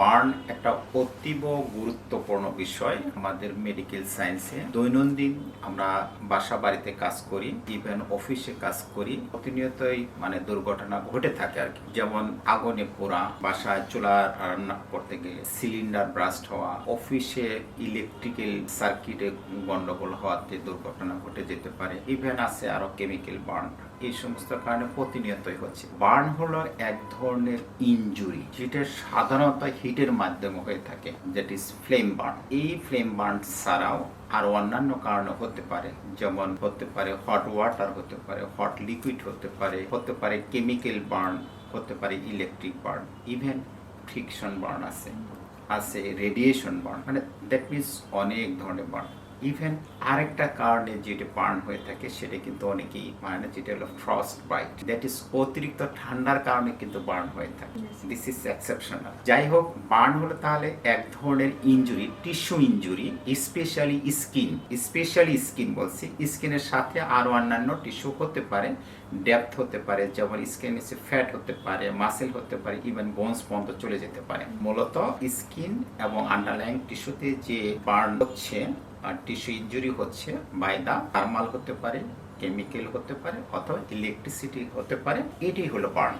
Burn একটা অতীব গুরুত্বপূর্ণ বিষয় আমাদের মেডিকেল সায়েন্সে দৈনন্দিন আমরা বাসা বাড়িতে কাজ করি ইভেন অফিসে কাজ করি। প্রতিনিয়তই মানে দুর্ঘটনা ঘটে থাকে আর কি। যেমন আগুনে পোড়া, বাসায় চুলা রান্না করতে গেলে সিলিন্ডার ব্রাস্ট হওয়া অফিসে ইলেকট্রিক্যাল সার্কিটে গন্ডগোল হওয়াতে দুর্ঘটনা ঘটে যেতে পারে। ইভেন আছে আরও কেমিক্যাল বার্ন এই সমস্ত কারণে প্রতিনিয়তই হচ্ছে। বার্ন হলো এক ধরনের ইনজুরি যেটা সাধারণত হিটের মাধ্যমে হয়ে থাকে দ্যাট ইজ ফ্লেম বার্ন এই ফ্লেম বার্ন ছাড়াও আর অন্যান্য কারণে হতে পারে, যেমন হতে পারে হট ওয়াটার হতে পারে হট লিকুইড হতে পারে হতে পারে কেমিক্যাল বার্ন হতে পারে electric burn even friction burn আছে আছে রেডিয়েশন বার্ন মানে দ্যাট মিনস অনেক ধরনের বার্ন ইভেন আরেকটা কারণে যেটা বার্ন হয়ে থাকে সেটা কিন্তু অনেকেই মানে না যেটা হলো ফ্রস্ট বাইট দ্যাট ইজ অতিরিক্ত ঠান্ডার কারণে কিন্তু বার্ন হয়ে থাকে। দিস ইজ এক্সেপশনাল যাই হোক বার্ন হলো তাহলে এক ধরনের injury tissue injury specially skin specially skin বলছি। স্কিনের সাথে আরও অন্যান্য টিস্যু হতে পারে ডেপথ হতে পারে যেমন স্কিন নিচে ফ্যাট হতে পারে মাসেল হতে পারে ইভেন বোনস পর্যন্ত চলে যেতে পারে। মূলত স্কিন এবং আন্ডারলাইং টিস্যুতে যে বার্ন হচ্ছে টিস্যু ইঞ্জুরি হচ্ছে বাই দা থার্মাল হতে পারে কেমিক্যাল হতে পারে, অথবা ইলেকট্রিসিটি হতে পারে, এটাই হলো বার্ন